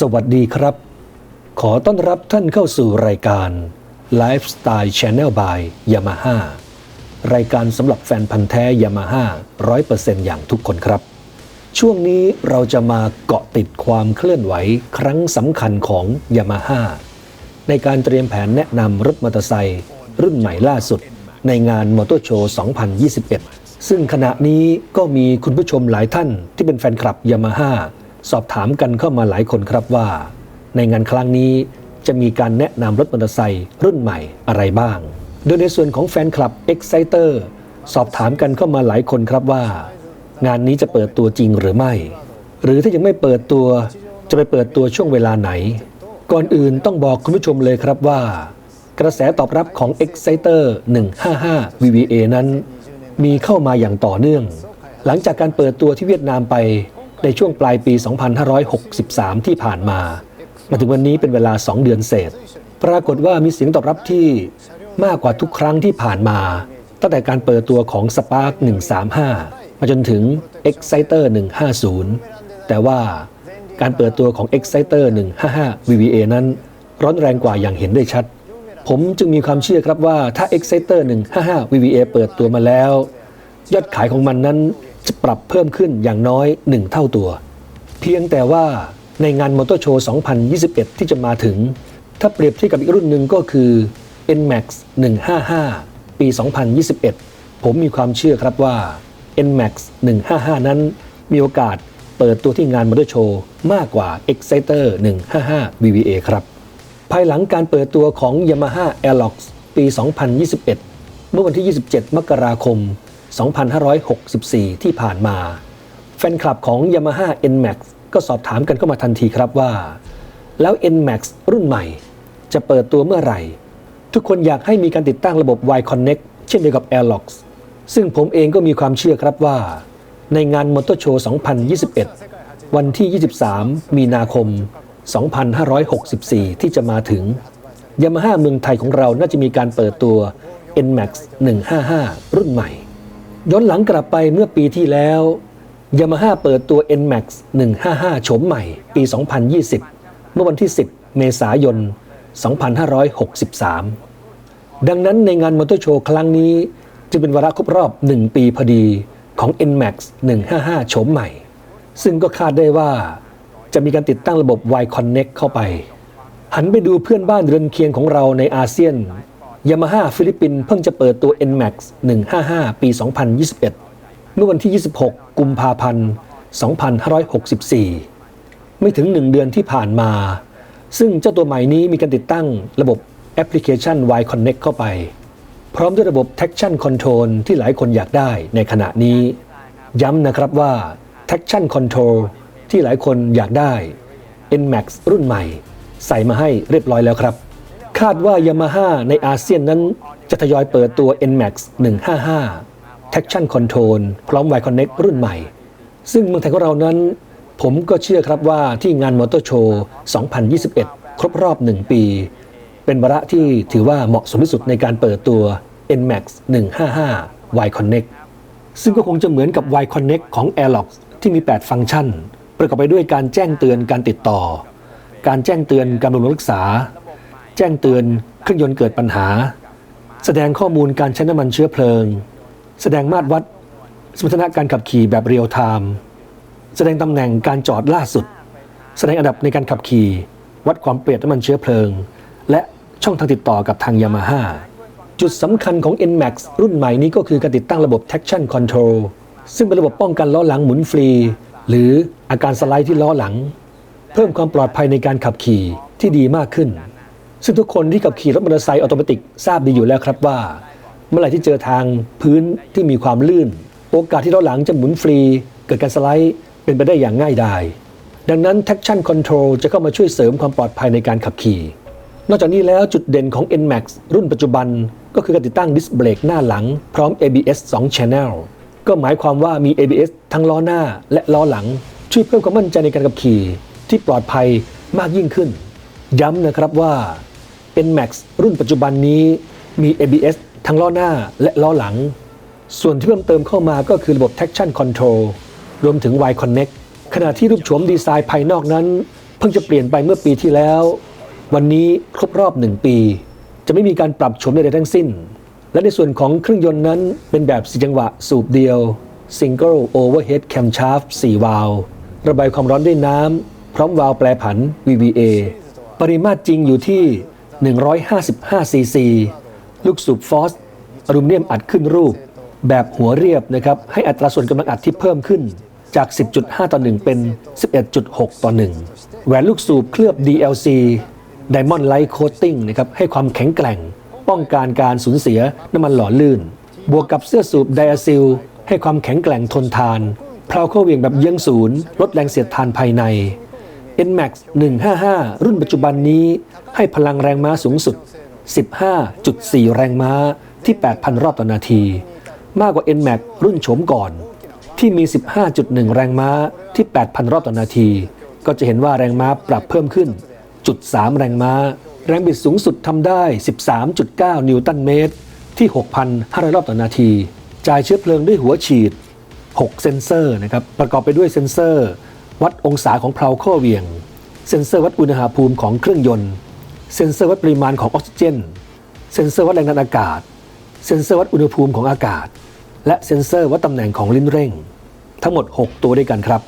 สวัสดีครับ ขอต้อนรับท่านเข้าสู่รายการ Lifestyle Channel by Yamaha รายการสำหรับแฟนพันธ์แท้ Yamaha 100%อย่างทุกคนครับ ช่วงนี้เราจะมาเกาะติดความเคลื่อนไหวครั้งสำคัญของ Yamaha ในการเตรียมแผนแนะนำรถมอเตอร์ไซค์รุ่นใหม่ล่าสุด ในงานมอเตอร์โชว์ 2021 ซึ่งขณะนี้ก็มีคุณผู้ชมหลายท่านที่เป็นแฟนคลับยามาฮ่า สอบถามกันเข้ามาหลายคนครับว่า ในงานครั้งนี้จะมีการแนะนำรถมอเตอร์ไซค์รุ่นใหม่อะไรบ้าง โดยในส่วนของแฟนคลับ Exciter สอบถามกันเข้ามาหลายคนครับว่า งานนี้จะเปิดตัวจริงหรือไม่ หรือถ้ายังไม่เปิดตัวจะไปเปิดตัวช่วงเวลาไหน ก่อนอื่นต้องบอกคุณผู้ชมเลยครับว่า กระแสตอบรับของ Exciter 155 VVA นั้น มีเข้ามาอย่างต่อเนื่อง หลังจากการเปิดตัวที่เวียดนามไป ในช่วงปลายปี 2563 ที่ผ่านมา มาถึงวันนี้เป็นเวลา 2 เดือนเศษ ปรากฏว่ามีเสียงตอบรับที่มากกว่าทุกครั้งที่ผ่านมา ตั้งแต่การเปิดตัวของ Spark 135 มาจนถึง Exciter 150 แต่ว่าการเปิดตัวของ Exciter 155 VVA นั้น ร้อนแรงกว่าอย่างเห็นได้ชัด ผมจึงมีความเชื่อครับว่าถ้า Exciter 155 VVA เปิดตัวมาแล้ว ยอดขายของมันนั้น จะปรับเพิ่มขึ้นอย่างน้อย 1 เท่าตัว เพียงแต่ว่าในงานมอเตอร์โชว์ 2021 ที่จะมาถึง ถ้าเปรียบเทียบกับอีกรุ่นหนึ่งก็คือ NMAX 155 ปี 2021 ผมมีความเชื่อครับว่า NMAX 155 นั้นมีโอกาสเปิดตัวที่งานมอเตอร์โชว์มากกว่า Exciter 155 VVA ครับ ภายหลังการเปิดตัวของ Yamaha Aerox ปี 2021 เมื่อวันที่ 27 มกราคม 2564 ที่ผ่านมา แฟนคลับของ Yamaha NMAX ก็สอบถามกันเข้ามาทันทีครับว่า แล้ว NMAX รุ่นใหม่ จะเปิดตัวเมื่อไหร่ ทุกคนอยากให้มีการติดตั้งระบบ Y Connect เช่นเดียวกับ Airlox ซึ่งผมเองก็มีความเชื่อครับว่า ในงานมอเตอร์โชว์2021 วันที่ 23 มีนาคม 2564 ที่จะมาถึงยามาฮ่าเมืองไทยของเราน่าจะมีการเปิดตัว NMAX 155 รุ่นใหม่ ย้อนหลังกลับไปเมื่อปีที่แล้วยามาฮ่าเปิดตัว NMAX 155 โฉมใหม่ ปี 2020 เมื่อวันที่ 10 เมษายน 2563 ดังนั้นในงานมอเตอร์โชว์ครั้งนี้จึงเป็นวาระครบรอบ 1 ปีพอดีของ NMAX 155 โฉมใหม่ ซึ่งก็คาดได้ว่าจะมีการติดตั้งระบบ Y Connect เข้าไป หันไปดูเพื่อนบ้านเรือนเคียงของเราในอาเซียน Yamaha ฟิลิปปินส์เพิ่งจะเปิดตัว NMAX 155 ปี 2021 เมื่อวันที่ 26 กุมภาพันธ์ 2564 ไม่ถึง 1 เดือนที่ผ่านมา ซึ่งเจ้าตัวใหม่นี้มีการติดตั้งระบบแอปพลิเคชัน Y Connect เข้าไป พร้อมด้วยระบบ Traction Control ที่หลายคนอยากได้ในขณะนี้ ย้ำนะครับว่า Traction Control ที่หลายคนอยากได้ NMAX รุ่นใหม่ ใส่มาให้เรียบร้อยแล้วครับ คาดว่า Yamaha ในอาเซียนนั้นจะทยอยเปิดตัว NMAX 155 Traction Control พร้อม Y Connect รุ่นใหม่ ซึ่งเมืองไทยของเรานั้น ผมก็เชื่อครับว่าที่งานมอเตอร์โชว์ 2021 ครบรอบ 1 ปี เป็นวาระที่ถือว่าเหมาะสมที่สุดในการเปิดตัว NMAX 155 Y Connect ซึ่งก็คงจะเหมือนกับ Y Connect ของ Airlox ที่มี 8 ฟังก์ชัน ประกอบไปด้วยการแจ้งเตือนการติดต่อ การแจ้งเตือนการบำรุงรักษา แจ้งเตือนเครื่องยนต์เกิดปัญหา แสดงข้อมูลการใช้น้ำมันเชื้อเพลิง แสดงมาตรวัด สมรรถนะการขับขี่แบบเรียลไทม์แสดงตำแหน่งการจอดล่าสุด แสดงอันดับในการขับขี่ วัดความเปรียดน้ำมันเชื้อเพลิง และช่องทางติดต่อกับทางยามาฮ่าจุดสำคัญของ NMAX รุ่นใหม่นี้ก็คือการติดตั้งระบบ Traction Control ซึ่งเป็นระบบป้องกันล้อหลังหมุนฟรี หรืออาการสไลด์ที่ล้อหลัง เพิ่มความปลอดภัยในการขับขี่ที่ดีมากขึ้น ซึ่งทุกคนที่ขับขี่รถมอเตอร์ไซค์ออโตเมติกทราบดีอยู่แล้วครับว่า เมื่อไหร่ที่เจอทางพื้นที่มีความลื่น โอกาสที่ล้อหลังจะหมุนฟรี เกิดการสไลด์เป็นไปได้อย่างง่ายดายดังนั้น Traction Control จะเข้ามาช่วยเสริมความปลอดภัยในการขับขี่ นอกจากนี้แล้วจุดเด่นของ NMAX รุ่นปัจจุบันก็คือการติดตั้งดิสเบรกหน้าหลัง พร้อม ABS 2 Channel ก็หมายความว่ามี ABS ทั้งล้อหน้าและล้อหลัง ช่วยเพิ่มความมั่นใจในการขับขี่ที่ปลอดภัยมากยิ่งขึ้น ย้ำนะครับว่า NMAX รุ่นปัจจุบันนี้มี ABS ทั้งล้อหน้าและล้อหลัง ส่วนที่เพิ่มเติมเข้ามาก็คือระบบ Traction Control รวมถึง Y Connect ขณะที่รูปโฉมดีไซน์ภายนอกนั้น เพิ่งจะเปลี่ยนไปเมื่อปีที่แล้ว วันนี้ครบรอบหนึ่งปี จะไม่มีการปรับโฉมใดๆทั้งสิ้น และในส่วนของเครื่องยนต์นั้นเป็นแบบสีจังหวะสูบเดียว Single Overhead Camshaft 4 วาล์วระบายความร้อนด้วยน้ำพร้อมวาล์วแปรผัน VVA ปริมาตรจริงอยู่ที่ 155 ซีซี ลูกสูบฟอสอลูมิเนียมอัดขึ้นรูป แบบหัวเรียบนะครับ ให้อัตราส่วนกำลังอัดที่เพิ่มขึ้นจาก 10.5 ต่อ 1 เป็น 11.6 ต่อ 1 แหวนลูกสูบเคลือบ DLC Diamond Light Coating นะครับ ให้ความแข็งแกร่ง ป้องกันการสูญเสียน้ำมันหล่อลื่น บวกกับเสื้อสูบไดอะซิลให้ความแข็งแกร่งทนทานเพลาเข้าเวียงแบบเยื้องศูนย์ ลดแรงเสียดทานภายใน NMAX 155 รุ่นปัจจุบันนี้ ให้พลังแรงม้าสูงสุด 15.4 แรงม้าที่ 8,000 รอบต่อนาที มากกว่า NMAX รุ่นโฉมก่อน ที่มี 15.1 แรงม้าที่ 8,000 รอบต่อนาที ก็จะเห็นว่าแรงม้าปรับเพิ่มขึ้นจุด3แรงม้า แรงบิดสูงสุดทำได้ 13.9 นิวตันเมตร ที่ 6,500 รอบต่อนาที จ่ายเชื้อเพลิงด้วยหัวฉีด 6 เซนเซอร์นะครับประกอบไปด้วยเซนเซอร์ วัดองศาของเพลาข้อเหวียง เซนเซอร์วัดอุณหภูมิของเครื่องยนต์ เซนเซอร์วัดปริมาณของออกซิเจน เซนเซอร์วัดแรงดันอากาศ เซนเซอร์วัดอุณหภูมิของอากาศ และเซนเซอร์วัดตำแหน่งของลิ้นเร่ง ทั้งหมด 6 ตัวด้วยกันครับ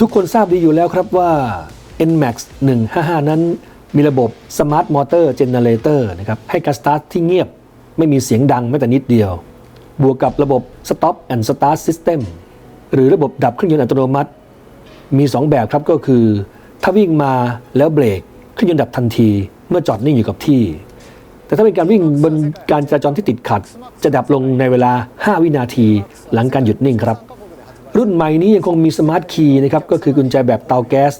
ทุกคนทราบดีอยู่แล้วครับว่า NMAX 155 นั้นมีระบบ Smart Motor Generator นะครับให้การสตาร์ทที่เงียบ ไม่มีเสียงดังแม้แต่นิดเดียว บวกกับระบบ Stop and Start System หรือระบบดับเครื่องยนต์อัตโนมัติ มี 2 แบบครับก็คือ ถ้าวิ่งมาแล้วเบรกเครื่องยนต์ดับทันที เมื่อจอดนิ่งอยู่กับที่ แต่ถ้าเป็นการวิ่งบนการจราจรที่ติดขัด จะดับลงในเวลา 5 วินาทีหลังการหยุดนิ่งครับ รุ่นใหม่นี้ยังคงมีสมาร์ทคีย์นะครับก็คือกุญแจแบบเตาแก๊ส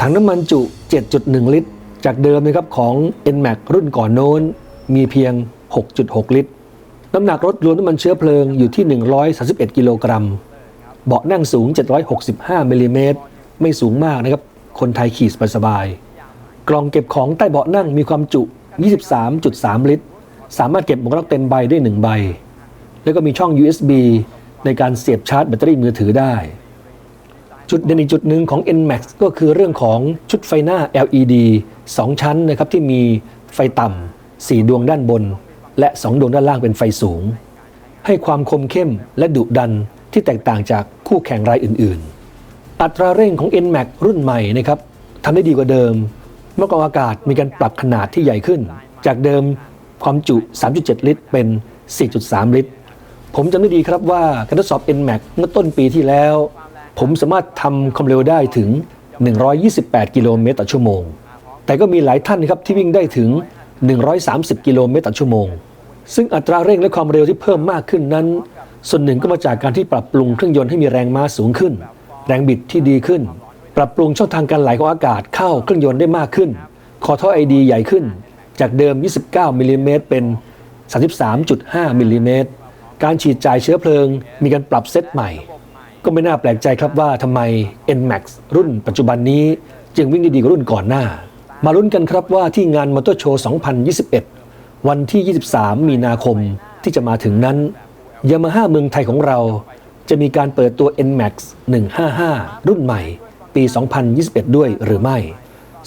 ถังน้ำมันจุ 7.1 ลิตร จากเดิมนะครับของ NMAX รุ่นก่อนโน้น มีเพียง 6.6 ลิตร น้ำหนักรถรวมน้ำมันเชื้อเพลิงอยู่ที่ 131 กิโลกรัม เบาะนั่งสูง 765มิลลิเมตรไม่สูงมากนะครับ คนไทยขี่สบายๆกล่องเก็บของใต้เบาะนั่งมีความจุ 23.3 ลิตร สามารถเก็บหมวกกันน็อกเต็มใบได้ 1 ใบ แล้วก็มีช่อง USB ในการเสียบชาร์จแบตเตอรี่มือถือได้ จุดเด่นอีกจุดหนึ่งของ NMAX ก็คือเรื่องของชุดไฟหน้า LED 2 ชั้นนะครับที่มีไฟต่ำ4ดวงด้านบน และ 2 ดวงด้านล่างเป็นไฟสูง ให้ความคมเข้มและดุดัน ที่แตกต่างจากคู่แข่งรายอื่น ๆ อัตราเร่งของ NMAX รุ่นใหม่นะครับทำได้ดีกว่าเดิม เมื่อกองอากาศมีการปรับขนาดที่ใหญ่ขึ้น จากเดิมความจุ 3.7 ลิตร เป็น 4.3 ลิตร ผมจำได้ดีครับว่าการทดสอบ NMAX เมื่อต้นปีที่แล้ว ผมสามารถทำความเร็วได้ถึง 128 กิโลเมตรต่อชั่วโมง แต่ก็มีหลายท่านนะครับที่วิ่งได้ถึง 130 กิโลเมตรต่อชั่วโมง ซึ่งอัตราเร่งและความเร็วที่เพิ่มมากขึ้นนั้น ส่วนหนึ่งก็มาจากการที่ปรับปรุงเครื่องยนต์ให้มีแรงม้าสูงขึ้น แรงบิดที่ดีขึ้น ปรับปรุงช่องทางการไหลของอากาศเข้าเครื่องยนต์ได้มากขึ้น คอท่อไอดีใหญ่ขึ้น จากเดิม 29มิลลิเมตรเป็น 33.5มิลลิเมตรการฉีดจ่ายเชื้อเพลิง มีการปรับเซตใหม่ ก็ไม่น่าแปลกใจครับว่าทำไม NMAX รุ่นปัจจุบันนี้จึงวิ่งได้ดีกว่ารุ่นก่อนหน้า มาลุ้นกันครับว่าที่งานมอเตอร์โชว์ 2021 วันที่ 23 มีนาคมที่จะมาถึงนั้น ยามาฮ่าเมืองไทยของเราจะมีการเปิดตัว NMAX 155 รุ่นใหม่ ปี 2021 ด้วยหรือไม่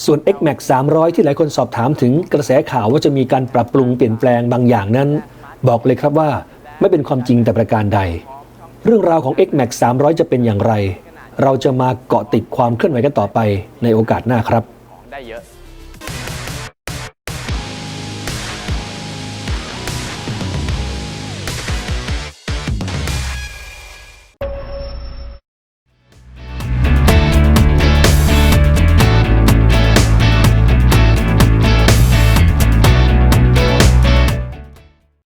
ส่วน XMAX 300 ที่หลายคนสอบถามถึงกระแสข่าวว่าจะมีการปรับปรุงเปลี่ยนแปลงบางอย่างนั้น บอกเลยครับว่าไม่เป็นความจริงแต่ประการใด เรื่องราวของ XMAX 300 จะเป็นอย่างไร เราจะมาเกาะติดความเคลื่อนไหวกันต่อไปในโอกาสหน้าครับ ได้เยอะ